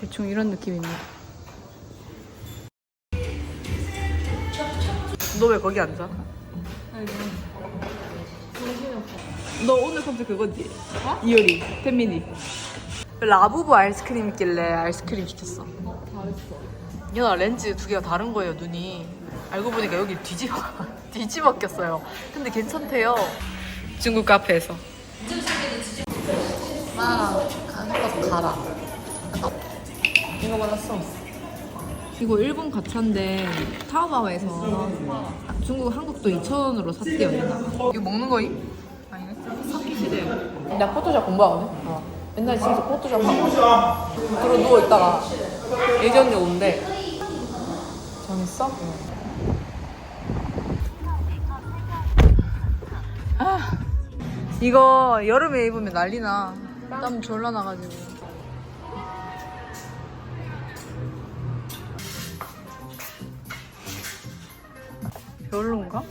대충 이런 느낌입니다. 너 왜 거기 앉아? 너 오늘 컨셉 그거지? 이효리, 팬미니. 라부부 아이스크림 있길래 아이스크림 시켰어. 얘나 렌즈 두 개가 다른 거예요, 눈이. 알고 보니까 여기 뒤집어, 뒤집어 꼈어요. 근데 괜찮대요. 중국 카페에서. 마, 가서 가라. 이거 받았어. 이거 일본 가차인데 타오바오에서 중국 한국도 2,000원으로 샀대요 얘나 이거 먹는 거임? 아니네 삭기 시대 나 포토샵 공부하거든? 어. 옛날에 진짜 포토샵 하고 들어 누워있다가 예전이 온대 정했어? 아 이거 여름에 입으면 난리나 땀 졸라 나가지고. 별론가?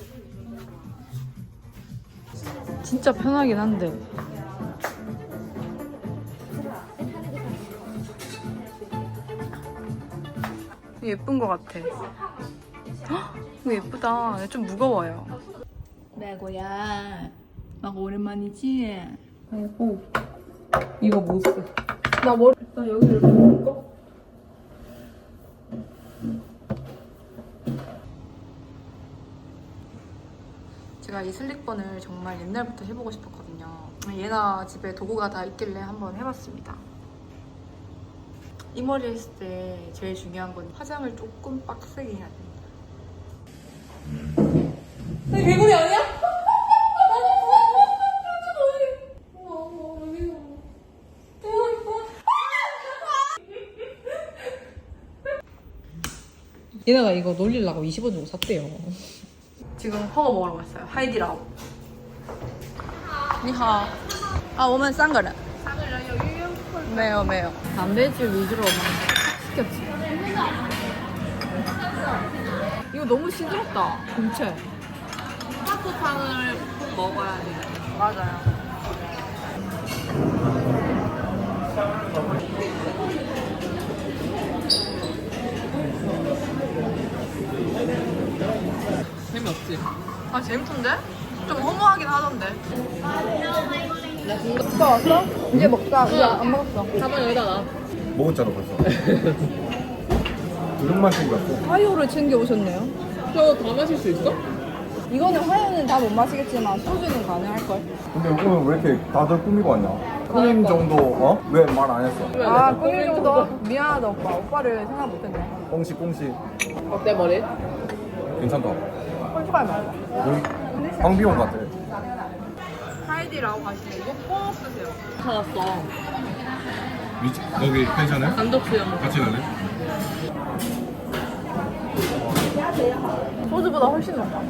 진짜 편하긴 한데. 예쁜 것 같아. 헉, 이거 예쁘다. 좀 무거워요. 레고야. 막 오랜만이지? 아이고 이거 못 써 나 머리 나 여기를 이렇게 묶어? 제가 이 슬릭번을 정말 옛날부터 해보고 싶었거든요. 얘나 집에 도구가 다 있길래 한번 해봤습니다. 이 머리 했을 때 제일 중요한 건 화장을 조금 빡세게 해야 됩니다. 나 개구리 아니야? 얘네가 이거 놀리려고 20원 주고 샀대요. 지금 허거 먹으러 갔어요. 하이디라오. 니하. 아, 오면 싼 거는? 매요, 매요. 단백질 위주로만 시켰지. 이거 너무 시끄럽다. 공채. 파프탕을 꼭 먹어야 돼. 맞아요. 재미없지? 아 재밌던데? 좀 허무하긴 하던데. 오빠 왔어? 이제 먹자. 이제 안 먹었어. 가방 여기다 놔. 먹었잖아 벌써 두릅만 챙겼고 화요를 챙겨 오셨네요. 다 마실 수 있어? 이거는 화요는 다 못 마시겠지만 소주는 가능할걸? 근데 오늘 왜 이렇게 다들 꾸미고 왔냐? 꾸민 정도 어? 왜 말 안 했어? 아, 꾸밀 정도? 미안하다, 오빠. 오빠를 생각 못했네. 꽁시 꽁시 어때 머리? 괜찮다 꼴찌가 말고. 여기 황비용 같아 하이디라고 하시면 이거 꼭 쓰세요. 찾았어. 여기 펜션에? 단독 수영. 같이 갈래? 소주보다 훨씬 낫다.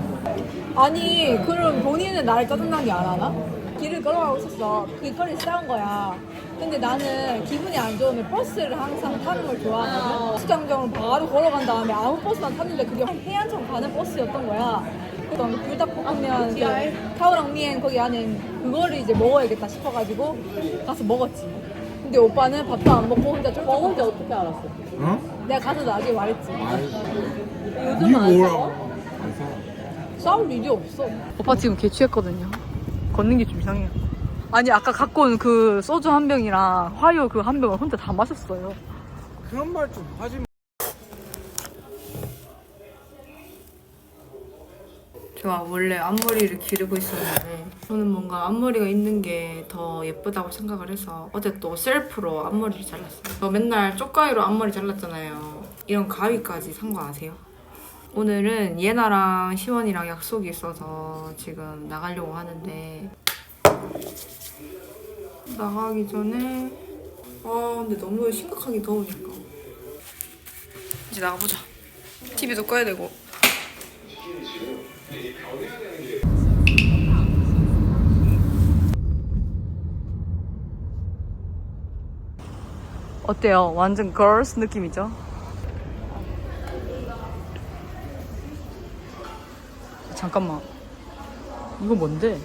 아니, 그럼 본인은 나를 짜증나게 안 하나? 길을 걸어가고 있었어. 길거리 싸운 거야. 근데 나는 기분이 안 좋으면 버스를 항상 타는 걸 좋아하거든. 버스 정점을 바로 걸어간 다음에 아무 버스나 탔는데 그게 해안청 가는 버스였던 거야. 그래서 불닭볶음면 그 타오랑미엔 거기 안에 그거를 이제 먹어야겠다 싶어가지고 가서 먹었지. 근데 오빠는 밥도 안 먹고 혼자 쫄쫄 먹은지 어떻게 알았어? 응? 내가 가서 나중에 말했지. 니 뭐야? 싸울 일이 없어. 오빠 지금 개취했거든요. 걷는 게 좀 이상해요. 아니 아까 갖고 온 그 소주 한 병이랑 화요 그 한 병을 혼자 다 마셨어요. 그런 말 좀 하지 마 제가 원래 앞머리를 기르고 있었는데 저는 뭔가 앞머리가 있는 게 더 예쁘다고 생각을 해서 어제 또 셀프로 앞머리를 잘랐어요. 저 맨날 쪽가위로 앞머리 잘랐잖아요. 이런 가위까지 산 거 아세요? 오늘은 예나랑 시원이랑 약속이 있어서 지금 나가려고 하는데 나가기 전에 아 근데 너무 심각하게 더우니까 이제 나가보자. TV도 꺼야 되고 어때요? 완전 걸스 느낌이죠? 잠깐만. 이거 뭔데?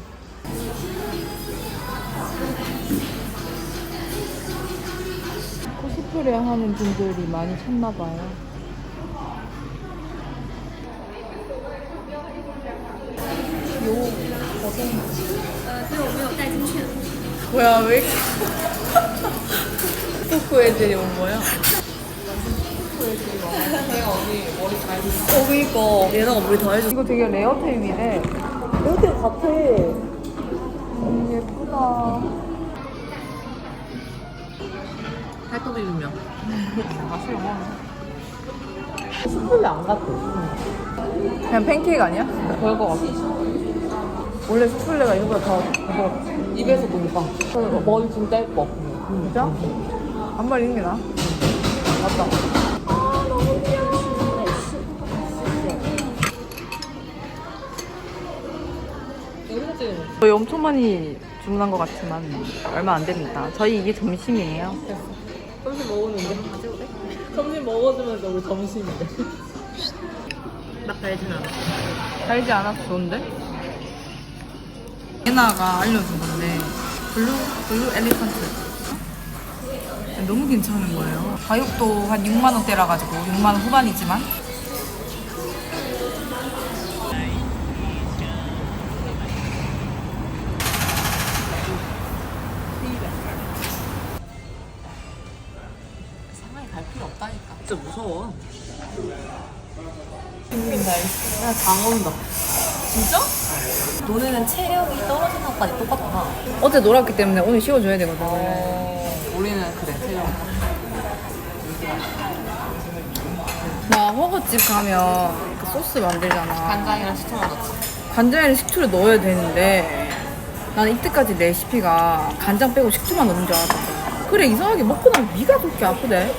코스프레 하는 분들이 많이 찾나봐요. 뭐야, 왜 이렇게. 토크 애들이 온 거야? 어, 그니까. 얘네가 머리 다 해줬어. 이거 되게 레어템이래. 레어템 같아. 음, 예쁘다. 팔도 비빔면 숯불레 안 같아. 그냥 팬케이크 아니야? 별거 같아 원래 숯불레가 이거보다 더 이거 입에서 녹아 머리 진짜 예뻐 진짜? 앞머리 있는 게 나아? 맞다. 저희 엄청 많이 주문한 것 같지만 얼마 안 됩니다. 저희 이게 점심이에요. 점심 먹었는데 가져도 돼? 점심 먹어주면서 우리 점심인데 막 달진 않아 달지 않아서 좋은데? 예나가 알려준 건데 블루 블루 엘리펀트 너무 괜찮은 거예요. 가격도 한 6만 원대라 가지고 6만 원 후반이지만 진짜 무서워 나다 온다. 진짜? 너네는 체력이 떨어지는 것까지 똑같구나 어제 놀았기 때문에 오늘 쉬어줘야 되거든. 우리는 그래 체력 나 허거집 가면 그 소스 만들잖아. 간장이랑 식초 넣었지 간장에 식초를 넣어야 되는데 나는 이때까지 레시피가 간장 빼고 식초만 넣는 줄 알았거든. 그래 이상하게 먹고 나면 위가 그렇게 아프대.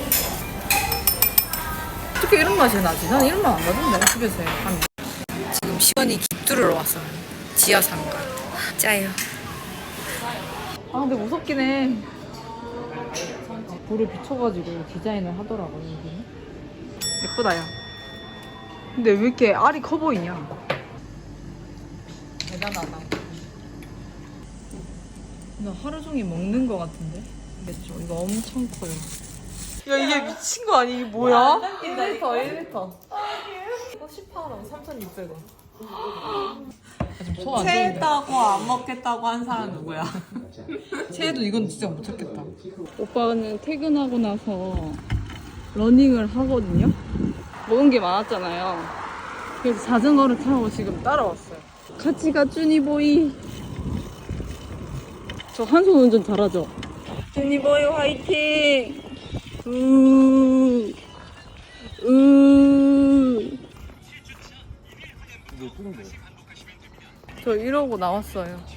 어떻게 이런 맛이 나지? 난 이런 맛 안 나던데 집에서 하면. 지금 시원이 깃 뚫으러 왔어요. 지하상가. 짜요. 아 근데 무섭긴 해. 불을 비춰가지고 디자인을 하더라고 여기는. 예쁘다 야. 근데 왜 이렇게 알이 커 보이냐? 대단하다 나 하루 종일 먹는 거 같은데? 그랬죠. 이거 엄청 커요. 야 이게 미친 거 아니 이게 뭐야? 1리터 1리터 이거 10파우랑 3,600원 소안 좋은데. 체했다고 안 먹겠다고 한 사람 누구야? 채도 이건 진짜 못 찾겠다. 오빠는 퇴근하고 나서 러닝을 하거든요. 먹은 게 많았잖아요. 그래서 자전거를 타고 지금 따라왔어요. 같이 가 쭈니보이. 저 한 손 운전 잘하죠? 쭈니보이 화이팅! 우, 우. 저 이러고 나왔어요.